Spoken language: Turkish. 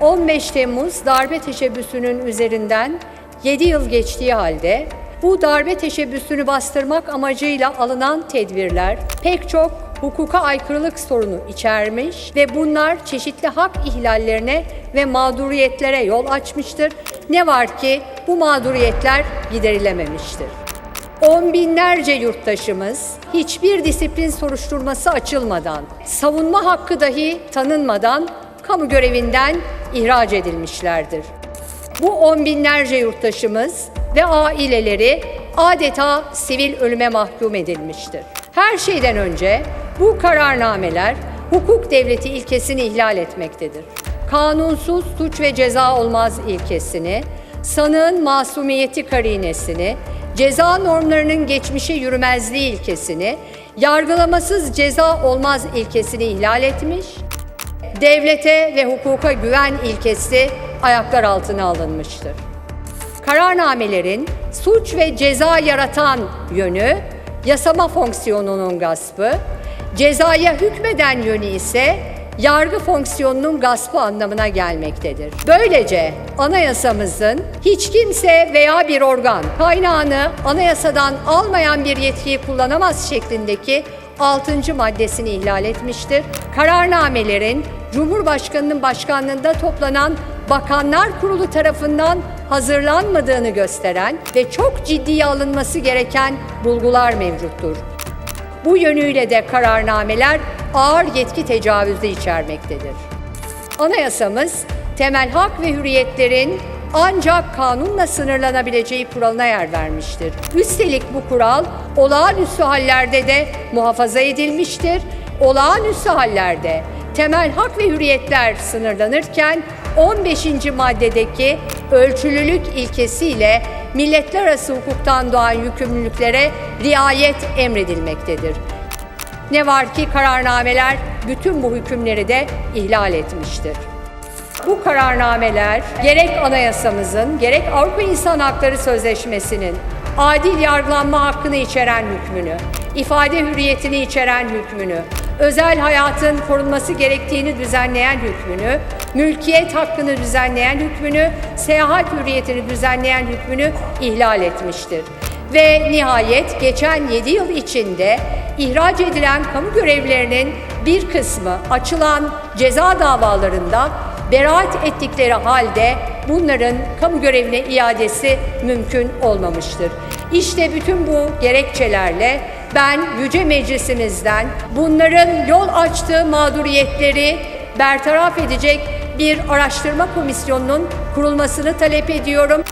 15 Temmuz darbe teşebbüsünün üzerinden 7 yıl geçtiği halde bu darbe teşebbüsünü bastırmak amacıyla alınan tedbirler pek çok hukuka aykırılık sorunu içermiş ve bunlar çeşitli hak ihlallerine ve mağduriyetlere yol açmıştır. Ne var ki bu mağduriyetler giderilememiştir. On binlerce yurttaşımız hiçbir disiplin soruşturması açılmadan, savunma hakkı dahi tanınmadan kamu görevinden ihraç edilmişlerdir. Bu on binlerce yurttaşımız ve aileleri adeta sivil ölüme mahkum edilmiştir. Her şeyden önce bu kararnameler hukuk devleti ilkesini ihlal etmektedir. Kanunsuz suç ve ceza olmaz ilkesini, sanığın masumiyeti karinesini, ceza normlarının geçmişe yürümezliği ilkesini, yargılamasız ceza olmaz ilkesini ihlal etmiş, devlete ve hukuka güven ilkesi ayaklar altına alınmıştır. Kararnamelerin suç ve ceza yaratan yönü yasama fonksiyonunun gaspı, cezaya hükmeden yönü ise yargı fonksiyonunun gaspı anlamına gelmektedir. Böylece anayasamızın hiç kimse veya bir organ kaynağını anayasadan almayan bir yetkiyi kullanamaz şeklindeki 6. maddesini ihlal etmiştir. Kararnamelerin Cumhurbaşkanının başkanlığında toplanan Bakanlar Kurulu tarafından hazırlanmadığını gösteren ve çok ciddiye alınması gereken bulgular mevcuttur. Bu yönüyle de kararnameler ağır yetki tecavüzü içermektedir. Anayasamız temel hak ve hürriyetlerin ancak kanunla sınırlanabileceği kuralına yer vermiştir. Üstelik bu kural olağanüstü hallerde de muhafaza edilmiştir. Olağanüstü hallerde temel hak ve hürriyetler sınırlanırken 15. maddedeki ölçülülük ilkesiyle milletler arası hukuktan doğan yükümlülüklere riayet emredilmektedir. Ne var ki kararnameler bütün bu hükümleri de ihlal etmiştir. Bu kararnameler gerek anayasamızın gerek Avrupa İnsan Hakları Sözleşmesi'nin adil yargılanma hakkını içeren hükmünü, ifade hürriyetini içeren hükmünü, özel hayatın korunması gerektiğini düzenleyen hükmünü, mülkiyet hakkını düzenleyen hükmünü, seyahat hürriyetini düzenleyen hükmünü ihlal etmiştir. Ve nihayet geçen 7 yıl içinde ihraç edilen kamu görevlilerinin bir kısmı açılan ceza davalarında beraat ettikleri halde bunların kamu görevine iadesi mümkün olmamıştır. İşte bütün bu gerekçelerle ben Yüce Meclisimizden bunların yol açtığı mağduriyetleri bertaraf edecek bir araştırma komisyonunun kurulmasını talep ediyorum.